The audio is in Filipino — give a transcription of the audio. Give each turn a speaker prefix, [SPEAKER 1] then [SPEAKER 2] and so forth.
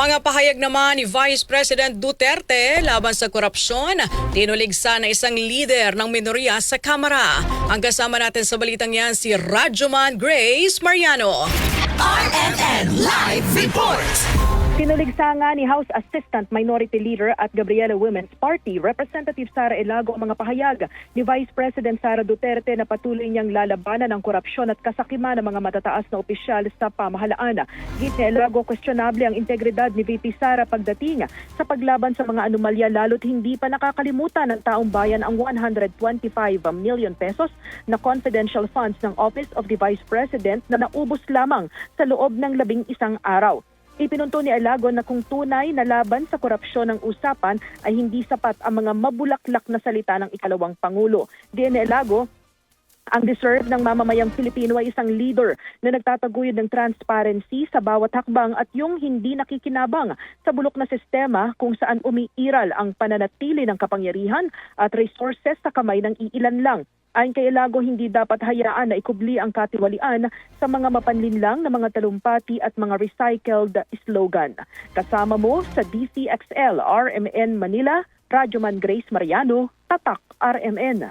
[SPEAKER 1] Mga pahayag naman ni Vice President Duterte laban sa korupsyon, tinuligsa na isang leader ng minorya sa Kamara. Ang kasama natin sa balitang yan si Radyoman Grace Mariano.
[SPEAKER 2] RMN Live Report!
[SPEAKER 3] Sinuligsa nga ni House Assistant Minority Leader at Gabriela Women's Party, Representative Sara Elago ang mga pahayag ni Vice President Sara Duterte na patuloy niyang lalabanan ang korupsyon at kasakiman ng mga matataas na opisyal sa pamahalaan. Git Elago, questionable ang integridad ni VP Sara pagdating sa paglaban sa mga anomalya lalo't hindi pa nakakalimutan ng taong bayan ang 125 million pesos na confidential funds ng Office of the Vice President na naubos lamang sa loob ng labing isang araw. Ipinunto ni Alago na kung tunay na laban sa korupsyon ng usapan ay hindi sapat ang mga mabulaklak na salita ng ikalawang Pangulo. Diyan ni Alago, ang deserve ng mamamayang Pilipino ay isang leader na nagtataguyod ng transparency sa bawat hakbang at yung hindi nakikinabang sa bulok na sistema kung saan umiiral ang pananatili ng kapangyarihan at resources sa kamay ng iilan lang. Ayon kay Elago, hindi dapat hayaan na ikubli ang katiwalian sa mga mapanlinlang na mga talumpati at mga recycled slogan. Kasama mo sa DCXL RMN Manila, Radyoman Grace Mariano, Tatak RMN.